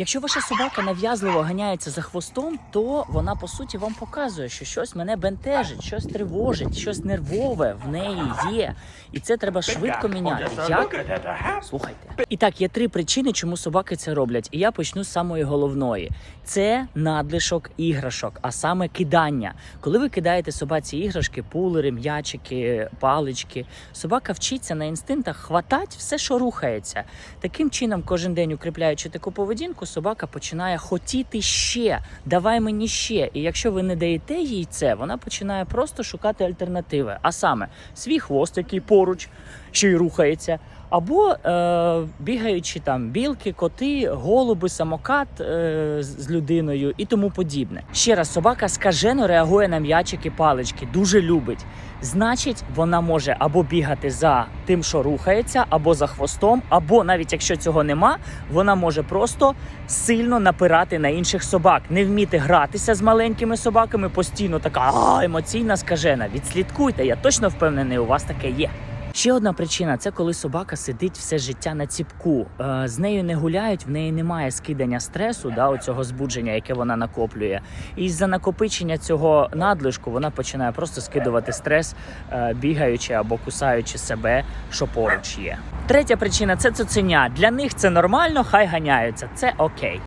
Якщо ваша собака нав'язливо ганяється за хвостом, то вона по суті вам показує, що щось мене бентежить, щось тривожить, щось нервове в неї є. І це треба швидко міняти. Як? Слухайте. І так, є три причини, чому собаки це роблять. І я почну з самої головної: це надлишок іграшок, а саме кидання. Коли ви кидаєте собаці іграшки, пулери, м'ячики, палички, собака вчиться на інстинктах хватати все, що рухається. Таким чином, кожен день укріпляючи таку поведінку, собака починає хотіти ще. Давай мені ще. І якщо ви не даєте їй це, вона починає просто шукати альтернативи. А саме свій хвост, який поруч ще й рухається. Або е, бігаючи там білки, коти, голуби, самокат е, з людиною і тому подібне. Ще раз, собака скажено реагує на м'ячики, палички, дуже любить. Значить, вона може або бігати за тим, що рухається, або за хвостом, або навіть якщо цього нема, вона може просто сильно напирати на інших собак, не вміти гратися з маленькими собаками, постійно така емоційна скажена. Відслідкуйте, я точно впевнений, у вас таке є. Ще одна причина це коли собака сидить все життя на ціпку. Е, З нею не гуляють, в неї немає скидання стресу, да, оцього збудження, яке вона накоплює. І за накопичення цього надлишку вона починає просто скидувати стрес, е, бігаючи або кусаючи себе, що поруч є. Третя причина це цуценя. Для них це нормально, хай ганяються. Це окей.